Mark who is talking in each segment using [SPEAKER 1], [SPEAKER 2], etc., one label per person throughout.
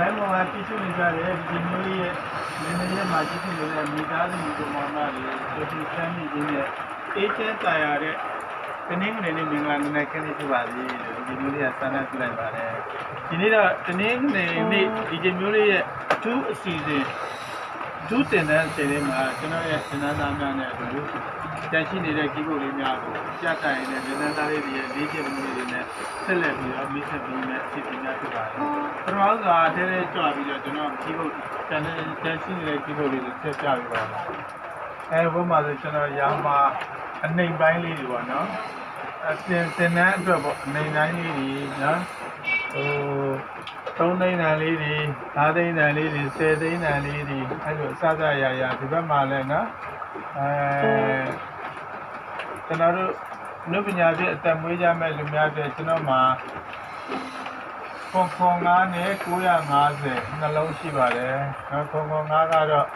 [SPEAKER 1] လိုင်းပေါ်မှာကြည့်ရှုနေကြတဲ့ဒီမျိုးလေးရဲ့နည်းနည်းရဲ့မှာကြည့်ရှုနေတဲ့မိသားစုကိုမောင်မလေးဆိုသူစမ်းမိခြင်းနဲ့အေးချမ်းတာယာတဲ့တနင်္ဂနွေနေ့မင်္ဂလာနံနက်ခင်းလေးဖြစ်ပါစေလို့ဒီမျိုးလေးကဆန္ဒပြုလိုက်ပါတယ်ဒီနေ့တော့တနင်္ဂနွေနေ့ဒီဒီမျိုးလေးရဲ့အထူးအစီအစဉ် ဒုတင်တဲ့ချိန်လေးမှာကျွန်တော်ရဲ့သင်္นานသားများနဲ့အတူတန်ရှိနေတဲ့ keyboard လေးများကိုကြားတိုင်တဲ့သင်္นานသားလေးတွေရဲ့လေ့ကျင့်မှုတွေနဲ့ဆက်လက်ပြီးတော့မိတ်ဆက်ပြီးမဲ့အစီအစဉ်များဖြစ်ပါတယ်ပထမဆုံးကတဲတဲကြွပြီးတော့ကျွန်တော် keyboard တန်တဲ့တန်ရှိနေတဲ့ keyboard လေးကိုဆက်ပြပြီးပါမယ်အဲဘုမှာဆိုကျွန်တော်ရာမှာအနေပိုင်းလေးတွေပေါ့နော်အတင်တင်တဲ့အတွက်ပေါ့အနေတိုင်းလေးတွေနော်ဟို 3သိန်းတန်လေးတွေ5သိန်းတန်လေးတွေ10သိန်းတန်လေးတွေအဲလိုအစစရရဒီဘက်မှာလည်းနော်အဲကျွန်တော်တို့နုပညာပြည့်အသက်မွေးကြမဲ့လူများတွေကျွန်တော်မှာခွန်ခွန်9နဲ့950နှလုံးရှိပါတယ်နော်ခွန်ခွန်9ကတော့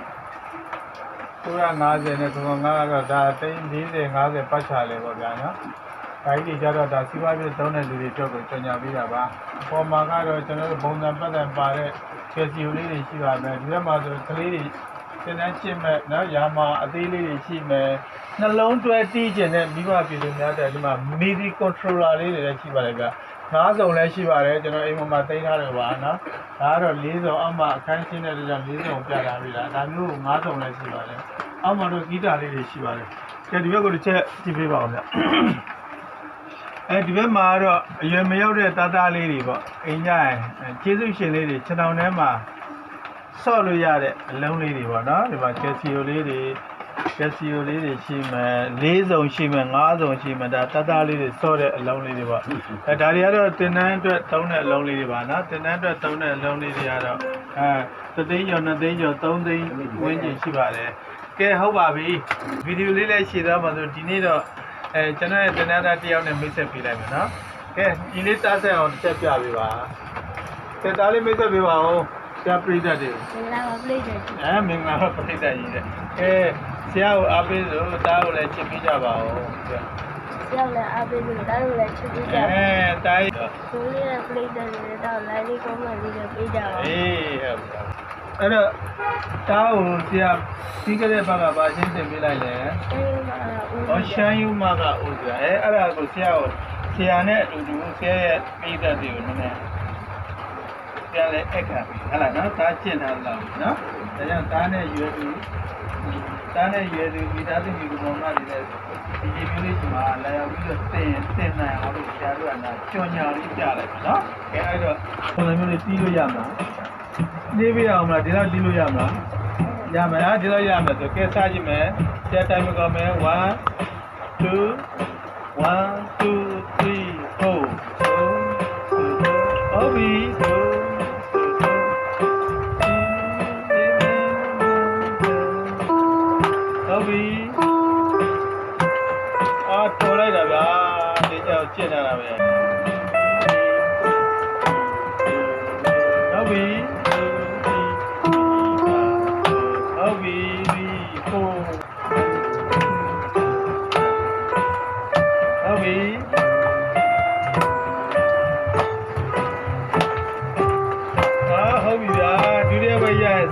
[SPEAKER 1] 950နဲ့ခွန်ခွန်9ကတော့ဒါသိန်း40 50ပတ်ချလေပေါ့ဗျာနော်။ ဒါကြီးတွေကြတော့ဒါစီးပွားရေးသုံးတဲ့လူတွေအတွက်ကိုကြော်ညာပေးတာပါ။ပေါ်မှာကတော့ကျွန်တော်တို့ပုံစံပတ်သက်ပါတဲ့ခြေစီလေးတွေရှိပါမယ်။ဒီဘက်မှာဆိုကလေးတွေသင်တန်းရှင်းမဲ့နော်ရာမာအသေးလေးတွေရှိမယ်။နှလုံးတွဲတီးကျင်တဲ့မိဘပြည်သူများတဲ့ဒီမှာ MIDI controller လေးတွေလည်းရှိပါတယ်ဗျ။ငါးစုံလည်းရှိပါတယ်ကျွန်တော်အိမ်ပေါ်မှာသိမ်းထားတယ်ပါနော်။ဒါကတော့၄စုံအောက်မှာအခန်းရှင်းတဲ့အတွက်ကြောင့်၄စုံပြထားပြီလား။ဒါမျိုးငါးစုံလည်းရှိပါတယ်။အောက်မှာတော့ဂီတာလေးတွေရှိပါတယ်။ကဲဒီဘက်ကိုတစ်ချက်ကြည့်ပေးပါဦးဗျ။ အဲဒီဘက်မှာတော့အရွယ်မရောက်တဲ့သားသားလေးတွေပေါ့အိမ်ကြရင်ကျေးဇူးရှင်လေးတွေခြံတောင်ထဲမှာဆော့လို့ရတဲ့အလုံးလေးတွေပေါ့နော်ဒီမှာကက်ဆီယိုလေးတွေကက်ဆီယိုလေးတွေရှိမယ်၄စုံရှိမယ်၅စုံရှိမယ်ဒါသားသားလေးတွေဆော့တဲ့အလုံးလေးတွေပေါ့အဲဒါတွေကတော့တင်တန်းအတွက်သုံးတဲ့အလုံးလေးတွေပါနော်တင်တန်းအတွက်သုံးတဲ့အလုံးလေးတွေကတော့အဲသသိန်းကျော်နှစ်သိန်းကျော်သုံးသိန်းဝန်းကျင်ရှိပါတယ်ကဲဟုတ်ပါပြီဗီဒီယိုလေးလည်းရှင်းသွားပါဆိုဒီနေ့တော့ အဲကျွန်တော်ရဲ့တနင်္လာတစ်ယောက်နဲ့မိတ်ဆက်ပေးလိုက်မယ်နော်။ကဲဒီလေးတားဆက်အောင်တစ်ချက်ပြပေးပါ။ကဲတားလေးမိတ်ဆက်ပေးပါဦး။ဆရာပြိတတ်တယ်
[SPEAKER 2] မင်္ဂလာပါပြိတ္တာကြီး။
[SPEAKER 1] အဲမင်္ဂလာပါပြိတတ်ကြီးတဲ့။ကဲဆရာကိုအားပေးလို့တားကိုလည်းချစ်ပေးကြပါဦး။ကဲ။
[SPEAKER 2] ရောက်လည်းအားပေးလို့ဒါတို့လည်းချစ်ပေးကြ
[SPEAKER 1] အဲ
[SPEAKER 2] ပါ
[SPEAKER 1] တား
[SPEAKER 2] ကိုလေးရဲ့ပြိတ္တာတွေတော့ live လေး comment လေးတွေပေးကြပါဦး
[SPEAKER 1] အေးဟုတ်ပါ အဲ့တော့တားကိုဆရာပြီးကြတဲ့ဘက်ကပါရှင်းတင်ပေးလိုက်လေ။
[SPEAKER 2] အဲဒီမှာဦး။
[SPEAKER 1] ဟောရှမ်းယူမကဦးဆရာအဲအဲ့ဒါကိုဆရာကိုဆရာနဲ့အတူတူဆရာရဲ့ပြီးတတ်တွေကိုနည်းနည်းပြလဲအခါပြီဟဲ့လားနော်သားကျင့်ထားလောက်နော်ဒါကြောင့်သားနဲ့ရွယ်သူသားနဲ့ရွယ်သူမိသားစုမိကူမောင်မတွေလည်းဒီဒီမျိုးလေးဒီမှာလာရောက်ပြီးတော့သင်သင်နိုင်အောင်လို့ဆရာတို့ကနာကြော်ညာလေးကြားလိုက်နော်အဲအဲ့တော့ပုံစံမျိုးလေးတီးလို့ရမှာ နေပြအောင်မလားဒီလောက်တီးလို့ရမှာရမယ်ဟာဒီလောက်ရမယ်ဆိုကဲစကြည့်မယ်ဆရာတိုင်းမကောင်းမယ်1 2 1 2 3 4ဟုတ်ပြီဟုတ်ပြီအာတော်လိုက်တာဗျာဒီကြောက်ကျင့်လာတာပဲဟုတ်ပြီ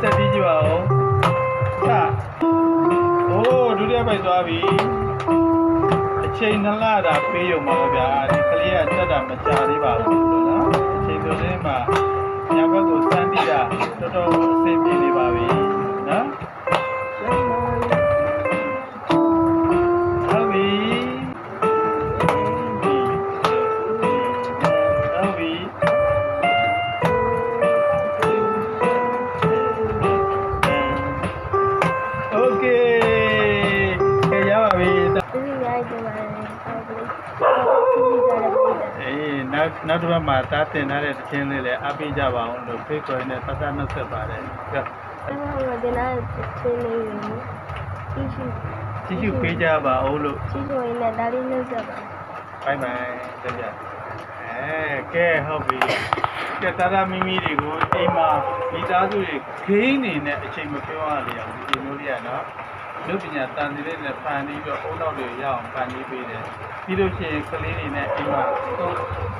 [SPEAKER 1] ဆက်ပြီးကြည့်ပါဦးဟာโอ้ဒုတိယဘက်သွားပြီအချိန်နှစ်လတာပေးရုံပါဗျာဒီကလေးကတက်တာမကြသေးပါဘူးနော်အချိန်ဆိုလေးမှာညာဘက်ကိုစမ်းပြီးတာတော်တော် နောက်နောက်တစ်ပတ်မှာတားတင်ထားတဲ့တခြင်းလေးလည်းအပေးကြပါအောင်လို့ဖိတ်ခေါ်နေသက်သက်နှုတ်ဆက်ပါတယ်ကဲ။
[SPEAKER 2] အဲဒီမှာဒီနားချင်းလေးကိုတီရှူ
[SPEAKER 1] ကြည့်ရှုပေးကြပါအောင်လို့
[SPEAKER 2] ချီချိုရင်းနဲ့ဒါလေးနှုတ်ဆက်ပါ
[SPEAKER 1] ဘိုင်ဘိုင်ကြကြအဲကဲဟုတ်ပြီကဲတာတာမီမီတွေကိုအိမ်မှာမိသားစုတွေဂိမ်းနေနဲ့အချိန်မပြောရလေအောင်ဒီလိုမျိုးလေးရနော် ရုပ်ပညာတန်စီလေးနဲ့ဖန်ပြီးတော့အုံနောက်တွေရအောင်ဖန်ပြီးပေးတယ်ပြီးလို့ရှိရင်ကလေးတွေနဲ့အိမ်မှာသုံး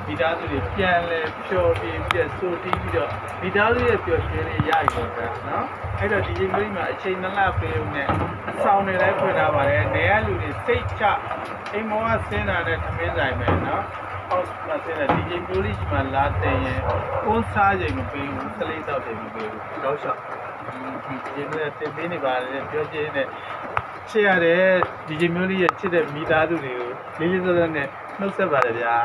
[SPEAKER 1] ဒီသားစုတွေပြန်လဲပျော်ပြင်းပြီးတော့စိုးတီးပြီးတော့ဒီသားစုရဲ့ပျော်ရွှင်လေးရယူတာနော်အဲ့တော့ဒီချိန်လေးမှာအချိန်နှစ်လပေးဦးနဲ့အဆောင်တွေလည်းဖွင့်ထားပါတယ်နေရလူတွေစိတ်ချအိမ်မောကဆင်းတာနဲ့သမင်းဆိုင်ပဲနော်ဟောက်မှာဆင်းတဲ့ဒီချိန်မျိုးလေးရှိမှလာတင်ရင်ကိုးစားချိန်မပေးဘူးကလေးတော့ချိန်မပေးဘူးတော့ရှော့ ဒီဒီလိုတင်ပေးနေပါတယ်ပြောချင်တဲ့ချစ်ရတဲ့ဒီဂျီမျိုးလေးရဲ့ချစ်တဲ့မိသားစုတွေကိုလေးလေးစားစားနဲ့နှုတ်ဆက်ပါတယ်ဗျာ